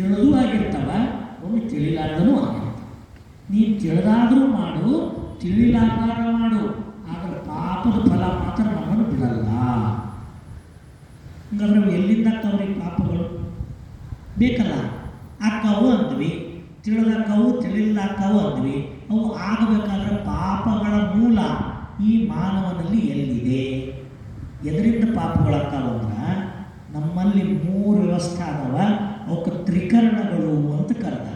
ತಿಳಿದು ಆಗಿರ್ತಾವ, ಒಮ್ಮೆ ತಿಳಿಲಾರ್ದನೂ ಆಗಿರ್ತಾವ. ನೀ ತಿಳಿದಾದರೂ ಮಾಡು ತಿಳಿಲಾರ್ದಾರ ಮಾಡು, ಆದರೆ ಪಾಪದ ಫಲ ಮಾತ್ರ ನಮ್ಮನ್ನು ಬಿಡಲ್ಲ. ಹಂಗಂದ್ರೆ ಎಲ್ಲಿಂದ ಅವ್ರಿಗೆ ಪಾಪಗಳು? ಬೇಕಲ್ಲ? ಅಕ್ಕವು ಅಂದ್ವಿ. ತಿಳಿದಕ್ಕವು ತಿಳಿಲ್ಲಕ್ಕವು ಅಂದ್ವಿ. ಅವು ಆಗಬೇಕಾದ್ರೆ ಪಾಪಗಳ ಮೂಲ ಈ ಮಾನವನಲ್ಲಿ ಎಲ್ಲಿದೆ? ಎದರಿಂದ ಪಾಪಗಳ ಅಂದ್ರೆ, ನಮ್ಮಲ್ಲಿ ಮೂರು ವ್ಯವಸ್ಥೆ ಅದಾವ ಅವಕ್ಕೆ ತ್ರಿಕರಣಗಳು ಅಂತ ಕರೆದ.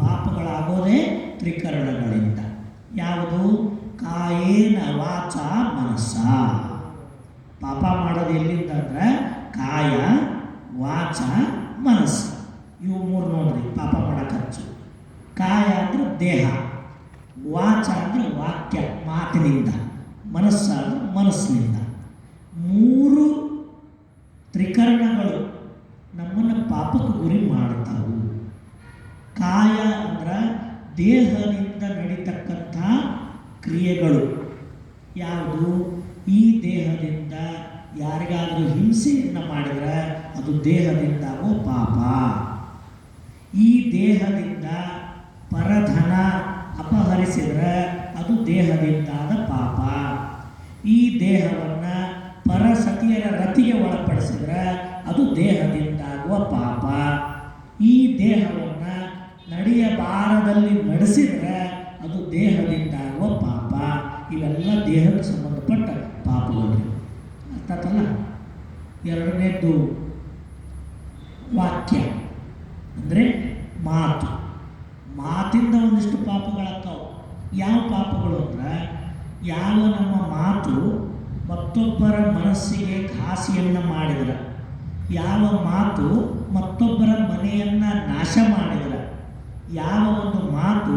ಪಾಪಗಳಾಗೋದೇ ತ್ರಿಕರಣಗಳಿಂದ. ಯಾವುದು? ಕಾಯೇನ ವಾಚ ಮನಸ್ಸ. ಪಾಪ ಮಾಡೋದು ಎಲ್ಲಿಂದ ಅಂದ್ರೆ ಕಾಯ, ವಾಚ, ಮನಸ್ಸು. ಇವು ಮೂರು ನೋಡ್ರಿ, ಪಾಪ ಮಾಡೋ ಖರ್ಚು. ಕಾಯ ಅಂದ್ರೆ ದೇಹ, ವಾಚ ಅಂದ್ರೆ ವಾಕ್ಯ, ಮಾತಿನಿಂದ. ಮನಸ್ಸಾದ್ರೆ ಮನಸ್ಸಿನಿಂದ. ಮೂರು ನಮ್ಮನ್ನು ಗುರಿ ಮಾಡ್ತಾವು ಕಾಯ ಅಂದ್ರೆ ದೇಹದಿಂದ ನಡೀತಕ್ಕಂಥ ಕ್ರಿಯೆಗಳು. ಯಾವುದು? ಈ ದೇಹದಿಂದ ಯಾರಿಗಾದರೂ ಹಿಂಸೆಯನ್ನು ಮಾಡಿದರೆ ಅದು ದೇಹದಿಂದ ಆಗೋ ಪಾಪ. ಈ ದೇಹದಿಂದ ಪರಧನ ಅಪಹರಿಸಿದರೆ ಅದು ದೇಹದಿಂದಾದ ಪಾಪ. ಈ ದೇಹವನ್ನು ಪರಸತಿಯರ ರತಿಗೆ ಒಳಪಡಿಸಿದರೆ ಅದು ದೇಹದಿಂದಾಗುವ ಪಾಪ. ಈ ದೇಹವನ್ನು ನಡೆಯಬಾರದಲ್ಲಿ ನಡೆಸಿದರೆ ಅದು ದೇಹದಿಂದಾಗುವ ಪಾಪ. ಇವೆಲ್ಲ ದೇಹಕ್ಕೆ ಸಂಬಂಧಪಟ್ಟ ಪಾಪಗಳು. ಅರ್ಥಾತಲ್ಲ? ಎರಡನೇದು ವಾಕ್ಯ. ಅಂದರೆ ಮಾತು. ಮಾತಿಂದ ಒಂದಿಷ್ಟು ಪಾಪಗಳಾಗ್ತಾವೆ ಯಾವ ಪಾಪಗಳು ಅಂದ್ರೆ, ಯಾವ ನಮ್ಮ ಮಾತು ಮತ್ತೊಬ್ಬರ ಮನಸ್ಸಿಗೆ ಘಾಸಿಯನ್ನು ಮಾಡಿದ್ರೆ. ಯಾವ ಮಾತು ಮತ್ತೊಬ್ಬರ ಮನೆಯನ್ನ ನಾಶ ಮಾಡಿದ್ರ? ಯಾವ ಒಂದು ಮಾತು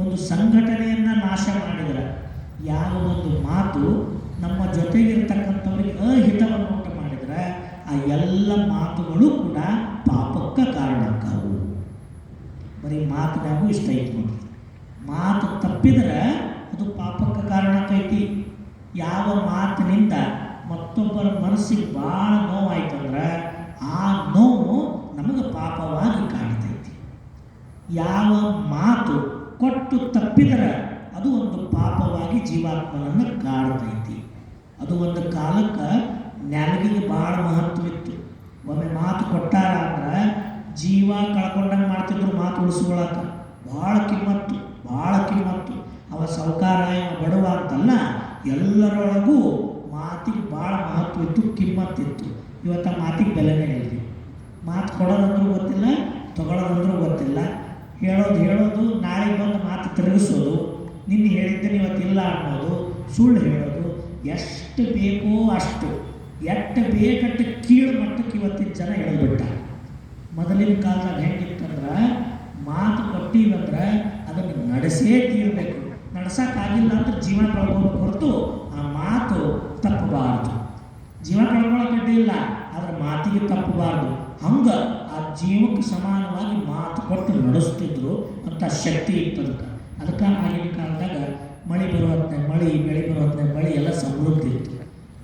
ಒಂದು ಸಂಘಟನೆಯನ್ನ ನಾಶ ಮಾಡಿದ್ರ? ಯಾವ ಒಂದು ಮಾತು ನಮ್ಮ ಜೊತೆಗಿರ್ತಕ್ಕಂಥವ್ರಿಗೆ ಅಹಿತವನ್ನು ಉಂಟು ಮಾಡಿದ್ರೆ? ಆ ಎಲ್ಲ ಮಾತುಗಳು ಕೂಡ ಪಾಪಕ್ಕೆ ಕಾರಣಕ್ಕಾವು ಬರೀ ಮಾತಿನಾಗೂ ಇಷ್ಟ ಐತಿ ಮಾತು ತಪ್ಪಿದ್ರೆ ಅದು ಪಾಪಕ್ಕೆ ಕಾರಣಕ್ಕೈತಿ ಯಾವ ಮಾತಿನಿಂದ ಮತ್ತೊಬ್ಬರ ಮನಸ್ಸಿಗೆ ಭಾಳ ನೋವಾಯ್ತಂದ್ರೆ ಆ ನೋವು ನಮಗೆ ಪಾಪವಾಗಿ ಕಾಣ್ತೈತಿ. ಯಾವ ಮಾತು ಕೊಟ್ಟು ತಪ್ಪಿದರೆ ಅದು ಒಂದು ಪಾಪವಾಗಿ ಜೀವಾತ್ಮನನ್ನು ಕಾಡ್ತೈತಿ ಅದು ಒಂದು ಕಾಲಕ್ಕೆ ನೆಲಗಿಗೆ ಭಾಳ ಮಹತ್ವವಿತ್ತು. ಒಮ್ಮೆ ಮಾತು ಕೊಟ್ಟಾರ ಅಂದ್ರೆ ಜೀವ ಕಳ್ಕೊಂಡಂಗೆ ಮಾಡ್ತಿದ್ರು ಮಾತು ಉಳಿಸ್ಕೊಳಕ್ಕೆ ಭಾಳ ಕಿಮ್ಮತ್ತು ಭಾಳ ಕಿಮ್ಮತ್ತು. ಅವ ಸಾವುಕಾರ ಇವ ಬಡವ ಅಂತಲ್ಲ ಎಲ್ಲರೊಳಗೂ ಮಾತಿಗೆ ಭಾಳ ಮಹತ್ವ ಇತ್ತು ಕಿಮ್ಮತ್ತಿತ್ತು. ಇವತ್ತು ಮಾತಿಗೆ ಬೆಲೆನೇ ಇಲ್ಲ ಮಾತು ಕೊಡೋದಂದ್ರೂ ಗೊತ್ತಿಲ್ಲ ತಗೊಳ್ಳೋದಂದ್ರೂ ಗೊತ್ತಿಲ್ಲ. ಹೇಳೋದು ಹೇಳೋದು, ನಾಳೆ ಬಂದು ಮಾತು ತಿರುಗಿಸೋದು, ನಿನ್ನೆ ಹೇಳಿದ್ದೇನೆ ಇವತ್ತಿಲ್ಲ ಅನ್ನೋದು, ಸುಳ್ಳು ಹೇಳೋದು, ಎಷ್ಟು ಬೇಕೋ ಅಷ್ಟು ಎಷ್ಟು ಬೇಕಟ್ಟು ಕೀಳು ಮಟ್ಟಕ್ಕೆ ಇವತ್ತಿನ ಜನ ಹೇಳಿಬಿಟ್ಟ ಮೊದಲಿನ ಕಾಲದಾಗ ಹೆಂಗಿತ್ತಂದ್ರೆ, ಮಾತು ಕೊಟ್ಟಿವಂದ್ರೆ ಅದನ್ನು ನಡೆಸೇ ತೀರಬೇಕು. ನಡೆಸೋಕ್ಕಾಗಿಲ್ಲ ಅಂದ್ರೆ ಜೀವನ ಪ್ರಭಾವ ಹೊರತು ಆ ಮಾತು ತಪ್ಪಬಾರದು. ಜೀವ ಇಲ್ಲ. ಆದ್ರೆ ಮಾತಿಗೆ ತಪ್ಪಬಾರದು. ಹಂಗ ಆ ಜೀವಕ್ಕೆ ಸಮಾನವಾಗಿ ಮಾತು ಕೊಟ್ಟು ನಡೆಸ್ತಿದ್ರು ಅಂತ ಶಕ್ತಿ ಇತ್ತು ಅದಕ್ಕೆ ಅದಕ್ಕೆ ಆಗಿನ ಕಾಲದಾಗ ಮಳೆ ಬರೋ ಮಳೆ, ಬೆಳೆ ಬರೋ ಮಳೆ ಎಲ್ಲ ಸಮೃದ್ಧಿ ಇತ್ತು.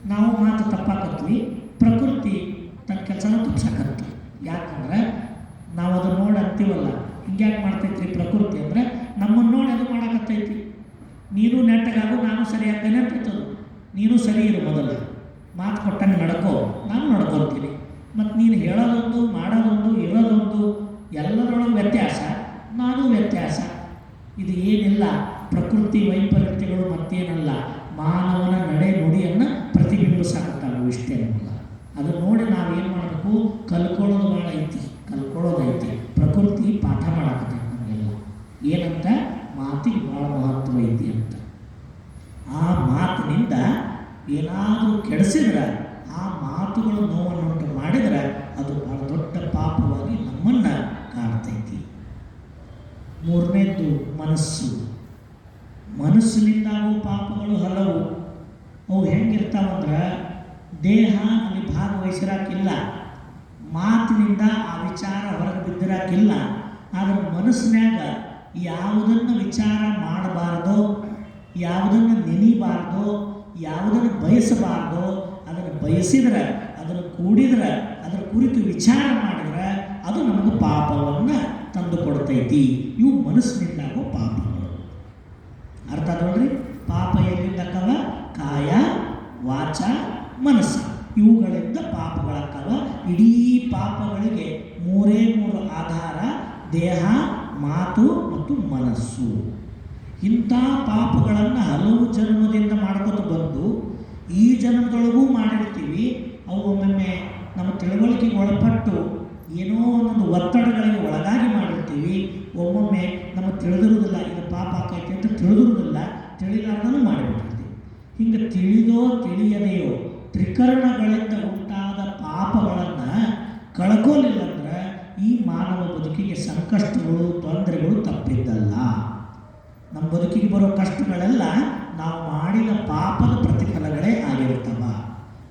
ನಾವು ಮಾತು ತಪ್ಪಾಕತ್ವಿ. ಪ್ರಕೃತಿ ತನ್ನ ಕೆಲಸನ ತಪ್ಸಕತ್ತು ಯಾಕಂದ್ರೆ ನಾವು ಅದನ್ನ ನೋಡಿ ಅಂತೀವಲ್ಲ. ಹಿಂಗ್ಯಾಕೆ ಮಾಡ್ತೈತ್ರಿ ಪ್ರಕೃತಿ ಅಂದ್ರೆ ನಮ್ಮನ್ನು ನೋಡಿ ಅದು ಮಾಡಾಕತ್ತೈತಿ. ನೀನು ನೆಟ್ಟಗಾಗು, ನಾನು ಸರಿಯಾಗ್ತೇನೆ ಅಂತ ನೀನು ಸರಿ ಇರು ಮೊದಲು. ಮಾತು ಕೊಟ್ಟಂಗೆ ನಡ್ಕೋ, ನಾನು ನಡ್ಕೊತೀನಿ ಮತ್ತು ನೀನು ಹೇಳೋದೊಂದು, ಮಾಡೋದೊಂದು, ಇರೋದೊಂದು ಎಲ್ಲರೊಳಗೆ ವ್ಯತ್ಯಾಸ, ನಾನು ವ್ಯತ್ಯಾಸ. ಇದು ಏನಿಲ್ಲ, ಪ್ರಕೃತಿ ವೈಪರೀತ್ಯಗಳು ಮತ್ತೇನಲ್ಲ, ಮಾನವನ ನಡೆ ನುಡಿಯನ್ನು ಇಷ್ಟೇ ಇಷ್ಟೇನಲ್ಲ ಅದು ನೋಡಿ ನಾವು ಏನು ಮಾಡಬೇಕು? ಕಲ್ಕೊಳ್ಳೋದು ಭಾಳ ಐತಿ ಕಲ್ಕೊಳ್ಳೋದೈತಿ ಪ್ರಕೃತಿ ಪಾಠ ಮಾಡಾಕತ್ತೈತಿ ನಮಗೆಲ್ಲ. ಏನಂತ? ಮಾತಿಗೆ ಭಾಳ ಮಹತ್ವ ಐತಿ ಅಂತ. ಆ ಮಾತಿನಿಂದ ಏನಾದರೂ ಕೆಡಿಸಿದ್ರೆ ಆ ಮಾತುಗಳು ನೋವನ್ನುಂಟು ಮಾಡಿದರೆ ಅದು ಬಹಳ ದೊಡ್ಡ ಪಾಪವಾಗಿ ನಮ್ಮನ್ನು ಕಾಡ್ತೈತಿ ಮೂರನೇದ್ದು ಮನಸ್ಸು. ಮನಸ್ಸಿನಿಂದಾಗುವ ಪಾಪಗಳು ಹಲವು. ಅವು ಹೆಂಗಿರ್ತಾವಂದ್ರೆ ದೇಹ ಅಲ್ಲಿ ಭಾಗವಹಿಸಿರಾಕಿಲ್ಲ. ಮಾತಿನಿಂದ ಆ ವಿಚಾರ ಹೊರಗೆ ಬಿದ್ದಿರಾಕಿಲ್ಲ. ಆದರೆ ಮನಸ್ಸಿನಾಗ ಯಾವುದನ್ನು ವಿಚಾರ ಮಾಡಬಾರ್ದೋ, ಯಾವುದನ್ನು ನೆನಿಬಾರ್ದೋ ಯಾವುದನ್ನು ಬಯಸಬಾರ್ದೋ, ಅದನ್ನು ಬಯಸಿದ್ರೆ, ಅದನ್ನು ಕೂಡಿದ್ರೆ, ಅದರ ಕುರಿತು ವಿಚಾರ ಮಾಡಿದ್ರೆ ಅದು ನಮಗೆ ಪಾಪವನ್ನು ತಂದು ಕೊಡ್ತೈತಿ ಇವು ಮನಸ್ಸಿನಿಂದಾಗೋ ಪಾಪಗಳು. ಅರ್ಥ ನೋಡ್ರಿ ಪಾಪ ಎಲ್ಲಿಂದಕ್ಕವ ಕಾಯ, ವಾಚ, ಮನಸ್ಸು. ಇವುಗಳಿಂದ ಪಾಪಗಳಕ್ಕವ ಇಡೀ ಪಾಪಗಳಿಗೆ ಮೂರೇ ಮೂರು ಆಧಾರ, ದೇಹ, ಮಾತು ಮತ್ತು ಮನಸ್ಸು. ಇಂಥ ಪಾಪಗಳನ್ನು ಹಲವು ಜನ್ಮದಿಂದ ಮಾಡ್ಕೊತ ಬಂದು ಈ ಜನ್ಮದೊಳಗೂ ಮಾಡಿರ್ತೀವಿ ಅವು ಒಮ್ಮೊಮ್ಮೆ ನಮ್ಮ ತಿಳುವಳಿಕೆಗೆ ಒಳಪಟ್ಟು ಏನೋ ಒಂದೊಂದು ಒತ್ತಡಗಳಿಗೆ ಒಳಗಾಗಿ ಮಾಡಿರ್ತೀವಿ ಒಮ್ಮೊಮ್ಮೆ ನಮಗೆ ತಿಳಿದಿರುವುದಿಲ್ಲ ಇದು ಪಾಪ ಆಕೈತಿ ಅಂತ ತಿಳಿದಿರುವುದಿಲ್ಲ ತಿಳಿಲಾರ್ದನೂ ಮಾಡಿಬಿಟ್ಟಿರ್ತೀವಿ ಹಿಂಗೆ ತಿಳಿದೋ ತಿಳಿಯದೆಯೋ ತ್ರಿಕರಣಗಳಿಂದ ಉಂಟಾದ ಪಾಪಗಳನ್ನು ಕಳ್ಕೊಲಿಲ್ಲ ಅಂದ್ರೆ ಈ ಮಾನವ ಬದುಕಿಗೆ ಸಂಕಷ್ಟಗಳು, ತೊಂದರೆಗಳು ತಪ್ಪಿದ್ದಲ್ಲ. ನಮ್ಮ ಬದುಕಿಗೆ ಬರೋ ಕಷ್ಟಗಳೆಲ್ಲ ನಾವು ಮಾಡಿದ ಪಾಪದ ಪ್ರತಿಫಲಗಳೇ ಆಗಿರ್ತವ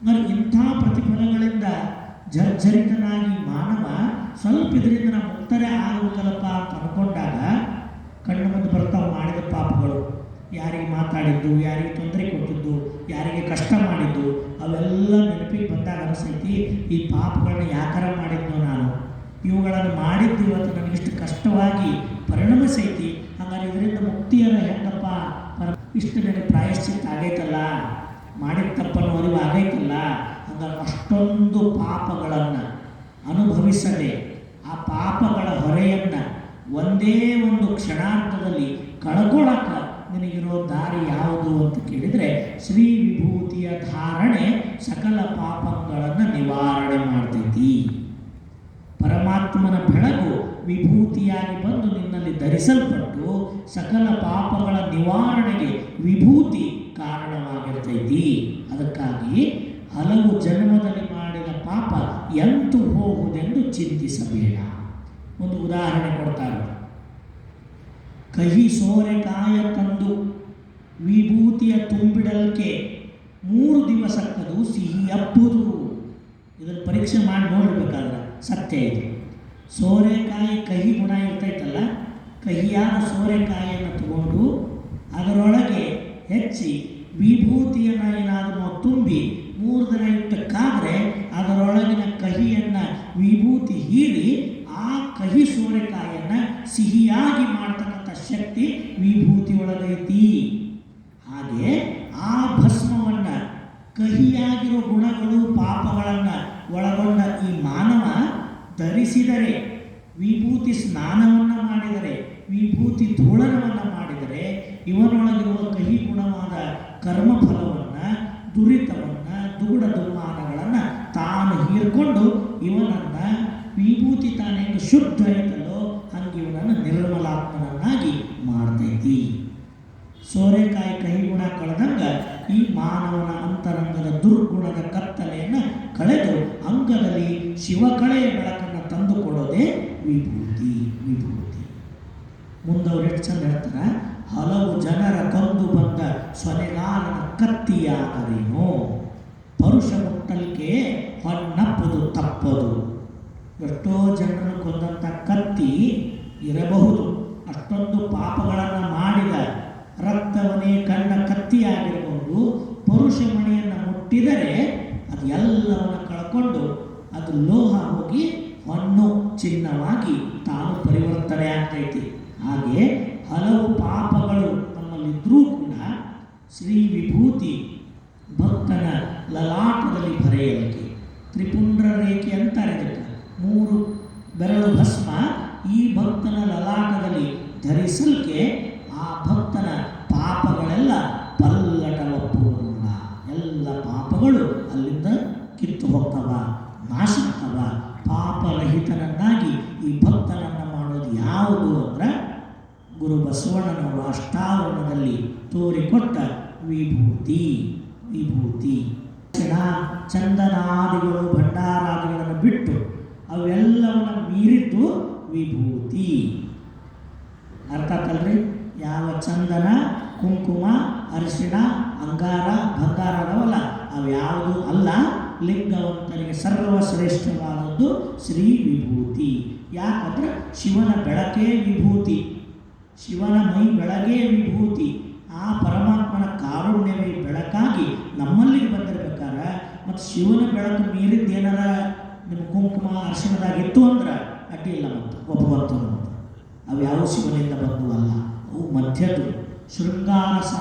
మరి ಇಂಥ ಪ್ರತಿಫಲಗಳಿಂದ ಜರ್ಜರಿತನಾಗಿ ಮಾನವ ಸ್ವಲ್ಪ ಇದರಿಂದ ನಾವು ಉತ್ತರ ಆಗುವುದಲ್ಲಪ್ಪ ಅಂತ ಅನ್ಕೊಂಡಾಗ ಕಣ್ಣು ಮುಂದೆ ಬರ್ತಾವೆ ಮಾಡಿದ ಪಾಪಗಳು. ಯಾರಿಗೆ ಮಾತಾಡಿದ್ದು, ಯಾರಿಗೆ ತೊಂದರೆ ಕೊಟ್ಟಿದ್ದು, ಯಾರಿಗೆ ಕಷ್ಟ ಮಾಡಿದ್ದು ಅವೆಲ್ಲ ನೆನಪಿಗೆ ಬಂದಾಗ ಅನಿಸೈತಿ ಈ ಪಾಪಗಳನ್ನ ಯಾಕಾರ ಮಾಡಿದ್ನೋ ನಾನು? ಇವುಗಳನ್ನು ಮಾಡಿದ್ದು ಇವತ್ತು ನನಗಿಷ್ಟು ಕಷ್ಟವಾಗಿ ಪರಿಣಮಿಸೈತಿ ಹಾಗಾದ್ರೆ ಇದರಿಂದ ಮುಕ್ತಿಯನ್ನು ಹೆಂಗಪ್ಪ? ಪರ ಇಷ್ಟು ನನಗೆ ಪ್ರಾಯಶ್ಚಿತ್ತ ಆಗೈತಲ್ಲ? ಮಾಡಿದ ತಪ್ಪನ್ನು ಅರಿವು ಆಗೈತಲ್ಲ? ಹಂಗಾರೆ ಅಷ್ಟೊಂದು ಪಾಪಗಳನ್ನು ಅನುಭವಿಸದೆ, ಆ ಪಾಪಗಳ ಹೊರೆಯನ್ನು ಒಂದೇ ಒಂದು ಕ್ಷಣಾರ್ಥದಲ್ಲಿ ಕಳ್ಕೊಳಕ್ಕೆ ನಿನಗಿರೋ ದಾರಿ ಯಾವುದು ಅಂತ ಕೇಳಿದರೆ ಶ್ರೀ ಧಾರಣೆ ಸಕಲ ಪಾಪಗಳನ್ನು ನಿವಾರಣೆ ಮಾಡ್ತೈತಿ. ಪರಮಾತ್ಮನ ಬೆಳಕು ವಿಭೂತಿಯಾಗಿ ಬಂದು ನಿನ್ನಲ್ಲಿ ಧರಿಸಲ್ಪಟ್ಟು ಸಕಲ ಪಾಪಗಳ ನಿವಾರಣೆಗೆ ವಿಭೂತಿ ಕಾರಣವಾಗಿರ್ತೈತಿ. ಅದಕ್ಕಾಗಿ ಹಲವು ಜನ್ಮದಲ್ಲಿ ಮಾಡಿದ ಪಾಪ ಎಂತು ಹೋಗುವುದೆಂದು ಚಿಂತಿಸಬೇಡ. ಒಂದು ಉದಾಹರಣೆ ಕೊಡ್ತಾರೆ ಕಹಿ ಸೋರೆಕಾಯ ತಂದು ವಿಭೂತಿಯ ತುಂಬಿಡಲ್ಕೆ ಮೂರು ದಿವಸಕ್ಕದು ಸಿಹಿ ಅಪ್ಪುದು ಇದನ್ನು ಪರೀಕ್ಷೆ ಮಾಡಿ ನೋಡಬೇಕಾದ್ರೆ ಸತ್ಯ ಇದು. ಸೋರೆಕಾಯಿ ಕಹಿ ಗುಣ ಇರ್ತೈತಲ್ಲ, ಕಹಿಯಾದ ಸೋರೆಕಾಯಿಯನ್ನು ತಗೊಂಡು ಅದರೊಳಗೆ ಹೆಚ್ಚಿ ವಿಭೂತಿಯನ್ನು ಏನಾದರೂ ನಾವು ತುಂಬಿ ಮೂರು ದಿನ ಇಟ್ಟಕ್ಕಾದರೆ ಅದರೊಳಗಿನ ಕಹಿಯನ್ನು ವಿಭೂತಿ ಹೀರಿ ಆ ಕಹಿ ಸೋರೆಕಾಯಿಯನ್ನು ಸಿಹಿಯಾಗಿ ಮಾಡ್ತಕ್ಕಂಥ ಶಕ್ತಿ ವಿಭೂತಿ ಒಳಗೈತಿ ಹಾಗೆ ಆ ಭಸ್ಮವನ್ನು ಕಹಿಯಾಗಿರೋ ಗುಣಗಳು, ಪಾಪಗಳನ್ನು ಒಳಗೊಂಡ ಈ ಮಾನವ ಧರಿಸಿದರೆ, ವಿಭೂತಿ ಸ್ನಾನವನ್ನು ಮಾಡಿದರೆ, ವಿಭೂತಿ ಧೂಳನವನ್ನು ಮಾಡಿದರೆ, ಇವನೊಳಗಿರುವ ಕಹಿ ಗುಣವಾದ ಕರ್ಮಫಲವನ್ನು, ದುರಿತವನ್ನು, ದುಗುಡ ದುರ್ಮಾನಗಳನ್ನು ತಾನು ಹೀರ್ಕೊಂಡು ಇವನನ್ನು ವಿಭೂತಿ ತಾನೇ ಶುದ್ಧ ಐತಲ್ಲೋ ಹಂಗೆ ಇವನನ್ನು ನಿರ್ಮಲಾತ್ಮನನ್ನಾಗಿ ಮಾಡ್ತೈತಿ. ಸೋರೆಕಾಯಿ ಕಹಿ ಗುಣ ಕಳೆದಂಗ ಈ ಮಾನವನ ಅಂತರಂಗದ ದುರ್ಗುಣದ ಕತ್ತಲೆಯನ್ನು ಕಳೆದು ಅಂಗದಲ್ಲಿ ಶಿವಕಳೆಯ ಬೆಳಕನ್ನು ತಂದುಕೊಡೋದೇ ವಿಭೂತಿ ವಿಭೂತಿ. ಮುಂದವ್ರು ಎಷ್ಟು ಚಂದ ಹೇಳ್ತಾರೆ? ಹಲವು ಜನರ ಕಂದು ಬಂದ ಸೊನೆಗಾಲನ ಕತ್ತಿಯಾದರೇನು ಪರುಷ ಮುಟ್ಟಲಿಕ್ಕೆ ಹೊನ್ನಪ್ಪದು ತಪ್ಪದು. ಎಷ್ಟೋ ಜನರು ಕೊಂದಂಥ ಕತ್ತಿ ಇರಬಹುದು. ಅಷ್ಟೊಂದು ಪಾಪಗಳನ್ನು ಮಾಡಿದ ರಕ್ತವನೇ ಕಣ್ಣ ಕತ್ತಿಯಾಗಿರಬಹುದು ಪರುಷ ಮಣಿಯನ್ನು ಮುಟ್ಟಿದರೆ ಅದು ಎಲ್ಲವನ್ನು ಕಳ್ಕೊಂಡು ಅದು ಲೋಹ ಹೋಗಿ ಹೊನ್ನು ಚಿನ್ನವಾಗಿ ತಾನು ಪರಿವರ್ತನೆ ಆಗ್ತೈತಿ. ಹಾಗೆ ಹಲವು ಪಾಪಗಳು ಪಾಪಗಳು ಅಲ್ಲಿಂದ ಕಿತ್ತು ಹೋಗ್ತವ, ನಾಶ ಆಗ್ತವ. ಪಾಪರಹಿತನನ್ನಾಗಿ ಈ ಭಕ್ತನನ್ನು ಮಾಡೋದು ಯಾವುದು ಅಂದ್ರೆ ಗುರು ಬಸವಣ್ಣನವರು ಅಷ್ಟಾವರಣದಲ್ಲಿ ತೋರಿಕೊಟ್ಟ ವಿಭೂತಿ ವಿಭೂತಿ. ಚಂದನಾದಿಗಳು, ಭಂಡಾರಾದಿಗಳನ್ನು ಬಿಟ್ಟು ಅವೆಲ್ಲವನ್ನು ಮೀರಿದ್ದು ವಿಭೂತಿ. ಅರ್ಥ ಯಾವ ಚಂದನ, ಕುಂಕುಮ, ಅರಿಶಿಣ, ಅಂಗಾರ, ಬಂಗಾರ ಅದಾವಲ್ಲ ಅವು ಯಾವುದು ಅಲ್ಲ, ಲಿಂಗವಂತರಿಗೆ ಸರ್ವಶ್ರೇಷ್ಠವಾದದ್ದು ಶ್ರೀ ವಿಭೂತಿ ಯಾಕಂದ್ರೆ ಶಿವನ ಬೆಳಕೇ ವಿಭೂತಿ, ಶಿವನ ಮೈ ಬೆಳಗೇ ವಿಭೂತಿ. ಆ ಪರಮಾತ್ಮನ ಕಾರುಣ್ಯವೇ ಬೆಳಕಾಗಿ ನಮ್ಮಲ್ಲಿಗೆ ಬಂದಿರ್ಬೇಕಾದ್ರೆ, ಮತ್ತು ಶಿವನ ಬೆಳಕು ಮೀರಿದ್ದೇನಾರ? ನಿಮ್ಮ ಕುಂಕುಮ ಅರ್ಶನದಾಗಿತ್ತು ಅಂದ್ರೆ ಅಡ್ಡಿಯಿಲ್ಲ ಮತ್ತು, ಒಪ್ಪುವಂಥದ್ದು ಅವು ಯಾವ ಶಿವನಿಂದ ಬಂದು ಅಲ್ಲ ಅವು ಮಧ್ಯದ್ದು. ಶೃಂಗಾರ ಸಾ